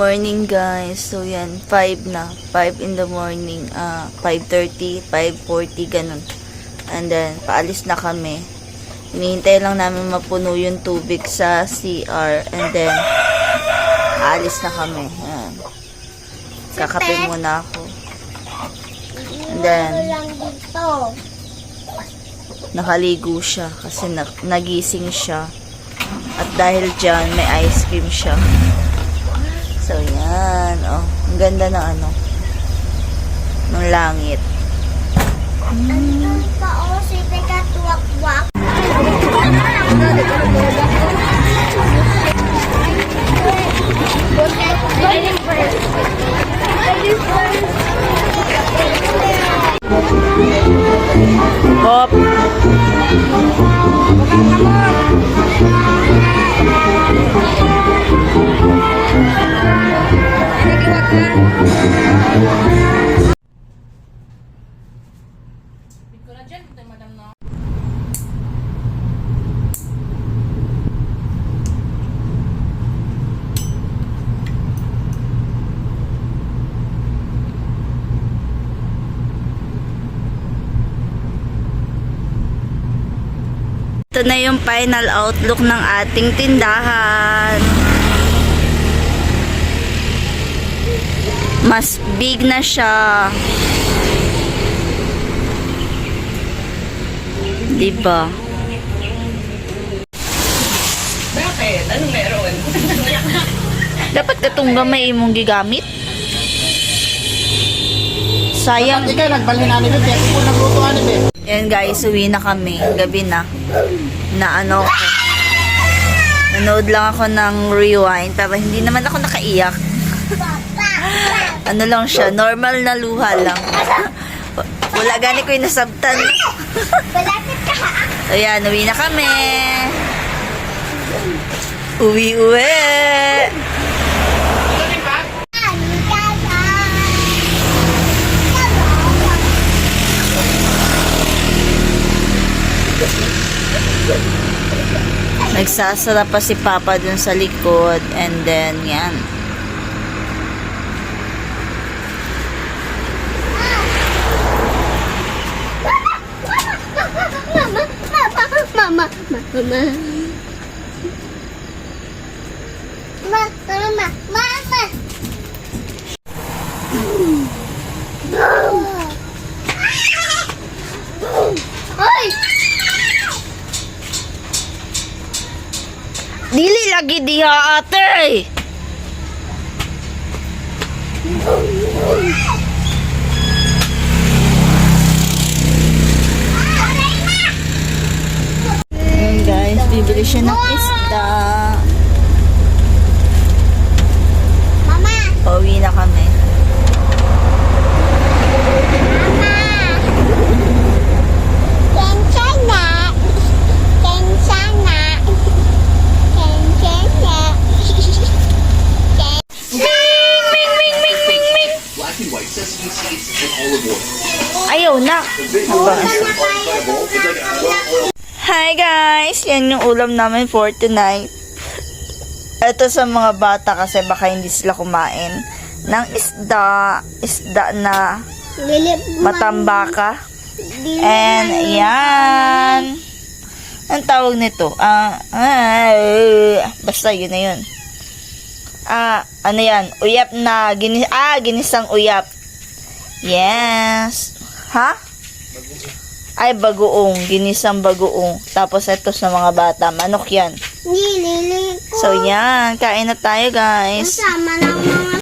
morning guys. So yan, 5 na. 5 in the morning. ah 5.30, 5.40, ganun. And then, paalis na kami. Hinihintay lang namin mapuno yung tubig sa CR. And then, aalis na kami. Yan. Kakape muna ako. And then, dito. nakaligo siya kasi na- nagising siya. At dahil dyan, may ice cream siya. So, yan. Oh, ang ganda ng ano. ng langit. Andun pa o si Teka tuwak-wak. Hop! Ito na yung final outlook ng ating tindahan. Mas big na siya. Diba? Bakit? Anong meron? Dapat katong gamay mong gigamit. Sayang. Ikaw, nagbalhin na ni Bebe. Ako po naglutuan Bebe. Yan guys, uwi na kami. Gabi na. Na ano ko. Nanood lang ako ng rewind. Pero hindi naman ako nakaiyak. ano lang siya, normal na luha lang. Wala gani ko yung nasabtan. Ayan, uwi na kami. Uwi-uwi. Nagsasara pa si Papa dun sa likod. And then, yan. Mama, mama, mama, mama. Ma, mama, mama. Hoy! Dili lagi diha ate. Ayan guys, bibili siya ng isda. Mama, Pauwi na kami. Kensa na. Kensa na. Kensa na. Ming, ming, ming, ming, ming, ming. black and white sesame seeds and olive oil. Ayaw na. Hi guys! Yan yung ulam namin for tonight. Ito sa mga bata kasi baka hindi sila kumain ng isda. Isda na matambaka. And yan. Ang tawag nito? Ah, ah, basta yun na yun. Ah, ano yan? Uyap na. Gini ah, ginisang uyap. Yes. Ha? Ay, bagoong. Ginisang bagoong. Tapos ito sa mga bata. Manok yan. Nilili ko. So, yan. Kain na tayo, guys. Kasama ng mga